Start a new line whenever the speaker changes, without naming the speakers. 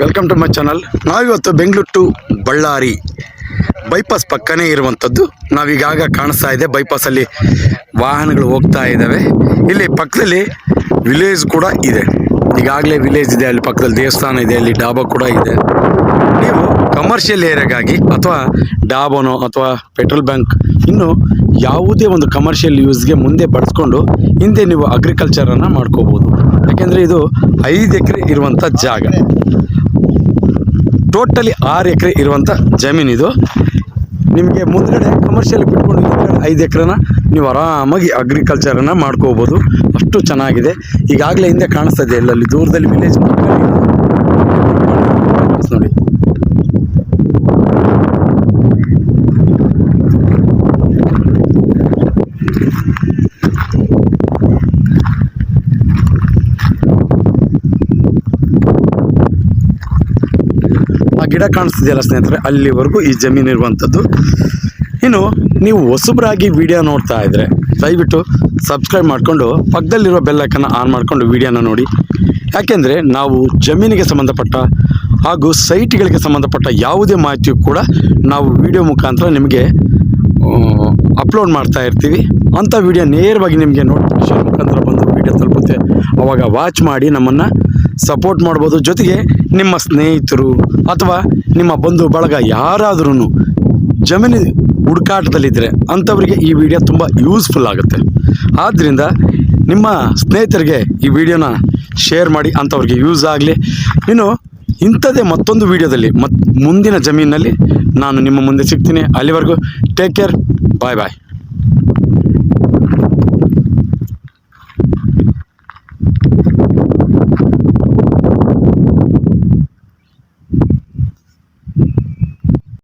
Welcome to my channel ನಾವಿವತ್ತು Bengaluru to Ballari. Bypass ಪಕ್ಕನೇ ಇರುವಂಥದ್ದು ನಾವೀಗಾಗ ಕಾಣಿಸ್ತಾ ಇದೆ. ಬೈಪಾಸಲ್ಲಿ ವಾಹನಗಳು ಹೋಗ್ತಾ ಇದ್ದಾವೆ. ಇಲ್ಲಿ ಪಕ್ಕದಲ್ಲಿ ವಿಲೇಜ್ ಕೂಡ ಇದೆ. ಈಗಾಗಲೇ ವಿಲೇಜ್ ಇದೆ. ಅಲ್ಲಿ ಪಕ್ಕದಲ್ಲಿ ದೇವಸ್ಥಾನ ಇದೆ. ಅಲ್ಲಿ ಡಾಬಾ ಕೂಡ ಇದೆ. ನೀವು ಕಮರ್ಷಿಯಲ್ ಏರಿಯಾಗಾಗಿ ಅಥವಾ ಡಾಬೋನೋ ಅಥವಾ ಪೆಟ್ರೋಲ್ ಬ್ಯಾಂಕ್ ಇನ್ನು ಯಾವುದೇ ಒಂದು ಕಮರ್ಷಿಯಲ್ ಯೂಸ್ಗೆ ಮುಂದೆ ಬಳಸ್ಕೊಂಡು ಹಿಂದೆ ನೀವು ಅಗ್ರಿಕಲ್ಚರನ್ನು ಮಾಡ್ಕೋಬೋದು. ಯಾಕೆಂದರೆ ಇದು ಐದು ಎಕರೆ ಇರುವಂಥ ಜಾಗ. ಟೋಟಲಿ ಆರು ಎಕರೆ ಇರುವಂಥ ಜಮೀನಿದು ನಿಮಗೆ ಮುಂದ್ಗಡೆ ಕಮರ್ಷಿಯಲ್ ಬಿಟ್ಕೊಂಡು ಹಿಂದ್ಗಡೆ ಐದು ಎಕರೆನ ನೀವು ಆರಾಮಾಗಿ ಅಗ್ರಿಕಲ್ಚರನ್ನು ಮಾಡ್ಕೋಬೋದು. ಅಷ್ಟು ಚೆನ್ನಾಗಿದೆ. ಈಗಾಗಲೇ ಹಿಂದೆ ಕಾಣಿಸ್ತಾ ಇದೆ ಎಲ್ಲಲ್ಲಿ ದೂರದಲ್ಲಿ ವಿಲೇಜ್ ನೋಡಿ ಆ ಗಿಡ ಕಾಣಿಸ್ತಿದೆಯಲ್ಲ ಸ್ನೇಹಿತರೆ, ಅಲ್ಲಿವರೆಗೂ ಈ ಜಮೀನು ಇರುವಂಥದ್ದು. ಇನ್ನು ನೀವು ಹೊಸಬ್ರಾಗಿ ವಿಡಿಯೋ ನೋಡ್ತಾ ಇದ್ದರೆ ದಯವಿಟ್ಟು ಸಬ್ಸ್ಕ್ರೈಬ್ ಮಾಡಿಕೊಂಡು, ಪಕ್ಕದಲ್ಲಿರೋ ಬೆಲ್ಲೈಕನ್ನು ಆನ್ ಮಾಡಿಕೊಂಡು ವಿಡಿಯೋನ ನೋಡಿ. ಯಾಕೆಂದರೆ ನಾವು ಜಮೀನಿಗೆ ಸಂಬಂಧಪಟ್ಟ ಹಾಗೂ ಸೈಟ್ಗಳಿಗೆ ಸಂಬಂಧಪಟ್ಟ ಯಾವುದೇ ಮಾಹಿತಿಯು ಕೂಡ ನಾವು ವಿಡಿಯೋ ಮುಖಾಂತರ ನಿಮಗೆ ಅಪ್ಲೋಡ್ ಮಾಡ್ತಾ ಇರ್ತೀವಿ. ಅಂಥ ವಿಡಿಯೋ ನೇರವಾಗಿ ನಿಮಗೆ ನೋಟಿಫಿಕೇಶನ್ ಮುಖಾಂತರ ಬಂದು ವಿಡಿಯೋ ತಲುಪುತ್ತೆ. ಅವಾಗ ವಾಚ್ ಮಾಡಿ ನಮ್ಮನ್ನು ಸಪೋರ್ಟ್ ಮಾಡ್ಬೋದು ಜೊತೆಗೆ ನಿಮ್ಮ ಸ್ನೇಹಿತರು ಅಥವಾ ನಿಮ್ಮ ಬಂಧು ಬಳಗ ಯಾರಾದ್ರೂ ಜಮೀನು ಹುಡುಕಾಟದಲ್ಲಿದ್ದರೆ ಅಂಥವರಿಗೆ ಈ ವಿಡಿಯೋ ತುಂಬ ಯೂಸ್ಫುಲ್ ಆಗುತ್ತೆ. ಆದ್ದರಿಂದ ನಿಮ್ಮ ಸ್ನೇಹಿತರಿಗೆ ಈ ವಿಡಿಯೋನ ಶೇರ್ ಮಾಡಿ ಅಂಥವ್ರಿಗೆ ಯೂಸ್ ಆಗಲಿ. ಇನ್ನು ಇಂಥದ್ದೇ ಮತ್ತೊಂದು ವಿಡಿಯೋದಲ್ಲಿ ಮತ್ ಮುಂದಿನ ಜಮೀನಲ್ಲಿ ನಾನು ನಿಮ್ಮ ಮುಂದೆ ಸಿಗ್ತೀನಿ. ಅಲ್ಲಿವರೆಗೂ ಟೇಕ್ ಕೇರ್ ಬಾಯ್ ಬಾಯ್